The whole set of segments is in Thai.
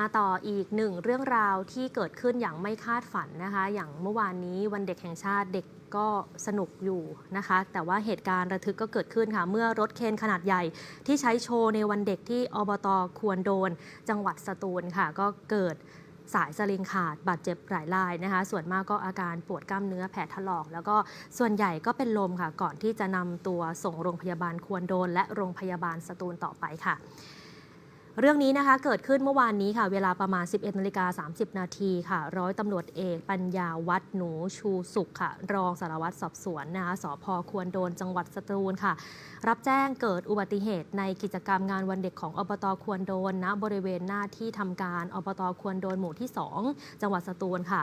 มาต่ออีกหนึ่งเรื่องราวที่เกิดขึ้นอย่างไม่คาดฝันนะคะ อย่างเมื่อวานนี้วันเด็กแห่งชาติเด็กก็สนุกอยู่นะคะ แต่ว่าเหตุการณ์ระทึกก็เกิดขึ้นค่ะ เมื่อรถเคนขนาดใหญ่ที่ใช้โชว์ในวันเด็กที่อบตควรโดน จังหวัดสตูลค่ะ ก็เกิดสายสลิงขาดบาดเจ็บหลายรายนะคะ ส่วนมากก็อาการปวดกล้ามเนื้อแผลถลอก แล้วก็ส่วนใหญ่ก็เป็นลมค่ะ ก่อนที่จะนำตัวส่งโรงพยาบาลควรโดน และโรงพยาบาลสตูลต่อไปค่ะ เรื่องนี้นะคะเกิดขึ้นเมื่อวานนี้ค่ะ เวลาประมาณ 11นาฬิกา30 นาทีค่ะ ร้อยตำรวจเอกปัญญาวัดหนูชูสุขค่ะ รองสารวัตรสอบสวนนะคะสพควรโดนจังหวัดสตูลค่ะ รับแจ้งเกิดอุบัติเหตุในกิจกรรมงานวันเด็กของอบตควรโดนณบริเวณหน้าที่ทำการอบตควรโดนหมู่ที่ 2 จังหวัดสตูลค่ะ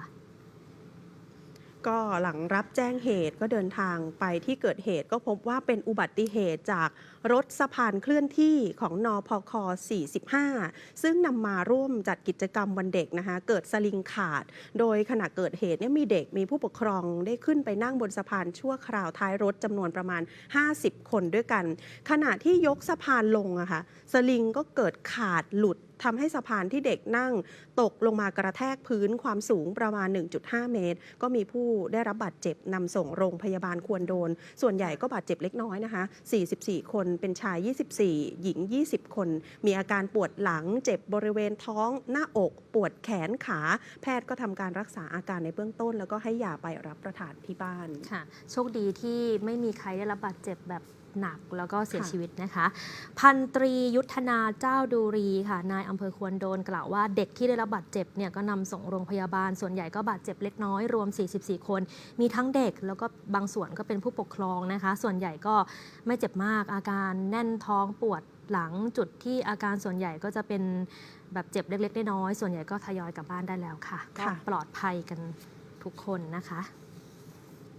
ก็หลังรับแจ้งเหตุก็เดินทางไปที่เกิดเหตุก็พบว่าเป็นอุบัติเหตุจากรถสะพานเคลื่อนที่ของนอพค45 ซึ่งนำมาร่วมจัดกิจกรรมวันเด็กนะคะ เกิดสลิงขาด โดยขณะเกิดเหตุเนี่ยมีเด็กมีผู้ปกครองได้ขึ้นไปนั่งบนสะพานชั่วคราวท้ายรถจำนวนประมาณ 50 คนด้วยกัน ขณะที่ยกสะพานลงอะค่ะสลิงก็เกิดขาดหลุด ทำให้สะพานที่เด็กนั่งตกลงมากระแทกพื้นความสูงประมาณ 1.5 เมตร ก็มีผู้ได้รับบาดเจ็บนำส่งโรงพยาบาลควรโดน ส่วนใหญ่ก็บาดเจ็บเล็กน้อยนะคะ 44 คนเป็นชาย 24 หญิง 20 คน มีอาการปวดหลังเจ็บบริเวณท้อง หน้าอก ปวดแขนขา แพทย์ก็ทำการรักษาอาการในเบื้องต้น แล้วก็ให้ยาไปรับประทานที่บ้านค่ะ โชคดีที่ไม่มีใครได้รับบาดเจ็บแบบหนักแล้วก็เสียค่ะชีวิตนะคะ พันตรียุทธนาเจ้าดูรีค่ะ นายอำเภอควรโดนกล่าวว่าเด็กที่ได้รับบาดเจ็บเนี่ยก็นำส่งโรงพยาบาล ส่วนใหญ่ก็บาดเจ็บเล็กน้อยรวม 44 คน มีทั้งเด็กแล้วก็บางส่วนก็เป็นผู้ปกครองนะคะ ส่วนใหญ่ก็ไม่เจ็บมากอาการแน่นท้องปวดหลังจุดที่อาการส่วนใหญ่ก็จะเป็นแบบเจ็บเล็กๆน้อยๆส่วนใหญ่ก็ทยอยกลับบ้านได้แล้วค่ะ ก็ค่ะปลอดภัยกันทุกคนนะคะ